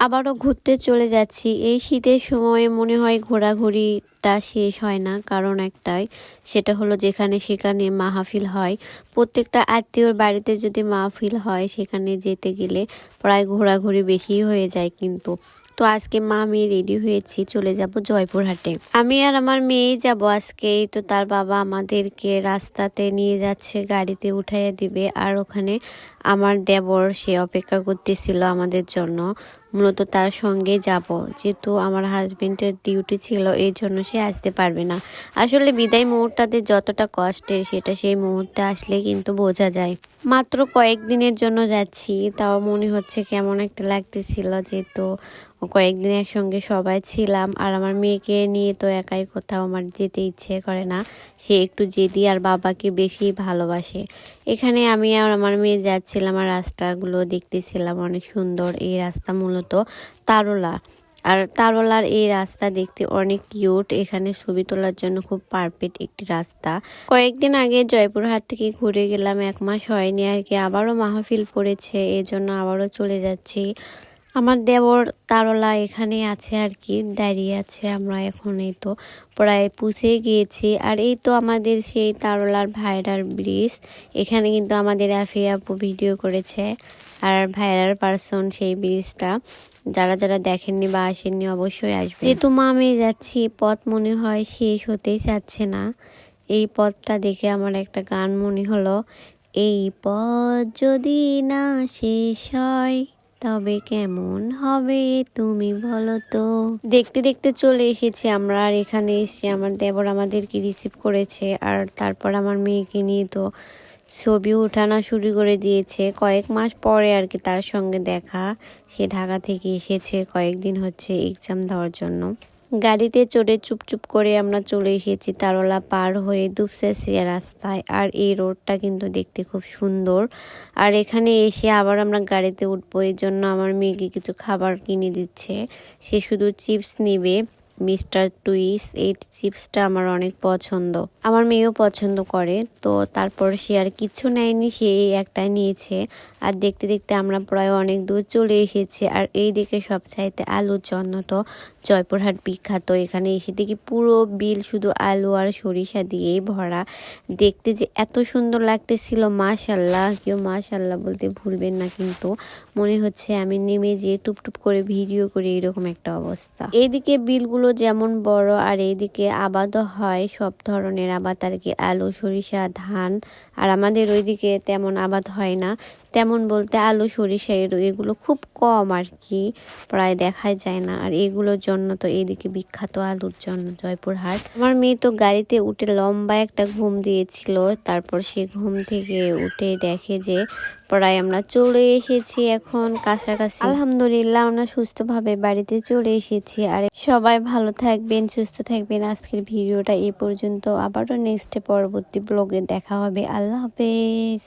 আবারও ঘুরতে চলে যাচ্ছি। এই শীতের সময় মনে হয় ঘোরাঘুরিটা শেষ হয় না। কারণ একটাই, সেটা হলো যেখানে সেখানে মাহফিল হয়। প্রত্যেকটা আত্মীয়র বাড়িতে যদি মাহফিল হয়, সেখানে যেতে গেলে প্রায় ঘোরাঘুরি বেশি হয়ে যায় কিন্তু। তো আজকে মা আমি রেডি হয়েছি, চলে যাব জয়পুরহাটে। আমি আর আমার মেয়ে যাব আজকে। তো তার বাবা আমাদেরকে রাস্তাতে নিয়ে যাচ্ছে, গাড়িতে উঠাইয়া দিবে। আর ওখানে আমার দেবর, সে অপেক্ষা করতেছিল আমাদের জন্য। মূলত তার সঙ্গে যাব। যেহেতু আমার হাজবেন্ডের ডিউটি ছিল, এই জন্য সে আসতে পারবে না। আসলে বিদায় মুহূর্ততে যতটা কষ্টের, সেটা সেই মুহূর্তে আসলে কিন্তু বোঝা যায়। মাত্র কয়েকদিনের জন্য যাচ্ছি, তাও মনে হচ্ছে কেমন একটা লাগতেছিল যেহেতু কয়েকদিন একসঙ্গে সবাই ছিলাম। আর আমার মেয়েকে নিয়ে তো একাই কোথাও আমার যেতে ইচ্ছে করে না। সে একটু জেদি আর বাবাকে বেশি ভালোবাসে। এখানে আমি আর আমার মেয়ে যাচ্ছিলাম আর রাস্তাগুলো দেখতেছিলাম অনেক সুন্দর। এই রাস্তা মূলত তারলা। আর তারলার এই রাস্তা দেখতে অনেক কিউট এখানে ছবি তোলার জন্য খুব পারফেক্ট একটি রাস্তা। কয়েকদিন আগে জয়পুরহাট থেকে ঘুরে গেলাম, এক মাস হয়নি আর কি। আবারও মাহফিল পড়েছে, এজন্য জন্য আবারও চলে যাচ্ছি। আমার দেবর তারলা এখানে আছে আর কি, দাঁড়িয়ে আছে আমরা এখন, এই তো প্রায় পুষে গিয়েছি। আর এই তো আমাদের সেই তারলার ভাইরার ব্রিজ, এখানে কিন্তু আমাদের আফি আপু ভিডিও করেছে। আর ভাইরার পার্সন সেই ব্রিজটা, যারা যারা দেখেননি বা আসেননি অবশ্যই আসবে যেহেতু মা আমি যাচ্ছি, পথ মনে হয় শেষ হতেই চাচ্ছে না। এই পথটা দেখে আমার একটা গান মনে হলো, এই পথ যদি না শেষ হয় তবে কেমন হবে তুমি বলো তো? দেখতে দেখতে চলে এসেছি আমরা, আর এখানে এসে আমার দেবর আমাদেরকে রিসিভ করেছে, আর তারপর আমার মেয়েকে নিয়ে তো ছবি উঠানো শুরু করে দিয়েছে। কয়েক মাস পরে আর কি তার সঙ্গে দেখা, সে ঢাকা থেকে এসেছে, কয়েকদিন হচ্ছে এক্সাম দেওয়ার জন্য। গাড়িতে চড়ে চুপচুপ করে আমরা চলে এসেছি তারলা পার হয়ে দুপসেসিয়া রাস্তায়। আর এই রোডটা কিন্তু দেখতে খুব সুন্দর। আর এখানে এসে আবার আমরা গাড়িতে উঠবো এর জন্য আমার মেয়েকে কিছু খাবার কিনে দিচ্ছে। সে শুধু চিপস নিবে। মিস্টার টুইস, এই চিপসটা আমার অনেক পছন্দ। আমার মেয়েও পছন্দ করে, তো তারপর সে আর কিছু নেয়নি সে এই একটাই নিয়েছে। আর দেখতে দেখতে আমরা প্রায় অনেক দূর চলে এসেছি, আর এই দিকে সব চাইতে আলুর জন্য তো জয়পুরহাট বিখ্যাত। এখানে এসে দেখি পুরো বিল শুধু আলু আর সরিষা দিয়েই ভরা। দেখতে যে এত সুন্দর লাগতেছিল মাশাল্লাহ কেউ মাশাল্লাহ বলতে ভুলবেন না কিন্তু মনে হচ্ছে আমি নেমে যেয়ে টুপটুপ করে ভিডিও করে, এরকম একটা অবস্থা। এইদিকে বিলগুলো যেমন বড় আর এইদিকে আবাদও হয় সব ধরনের আবাদ আর কি। আলু, সরিষা, ধান, আর আমাদের ওইদিকে তেমন আবাদ হয় না। তেমন বলতে আলু, সরিষা এর, এগুলো খুব কম আর কি। প্রায় দেখাই যায় না। আর এগুলোর জন্য তো এইদিকে বিখ্যাত আলুর জন্য জয়পুরহাট। আমার মেয়ে তো গাড়িতে উঠে লম্বা একটা ঘুম দিয়েছিল। তারপর সে ঘুম থেকে উঠে দেখে যে প্রায় আমরা চলে এসেছি এখন কাছাকাছি। আলহামদুলিল্লাহ, আমরা সুস্থভাবে বাড়িতে চলে এসেছি। আর সবাই ভালো থাকবেন, সুস্থ থাকবেন। আজকের ভিডিওটা এ পর্যন্ত। আবারও নেক্সট পরবর্তী ব্লগে দেখা হবে। আল্লাহ হাফেজ।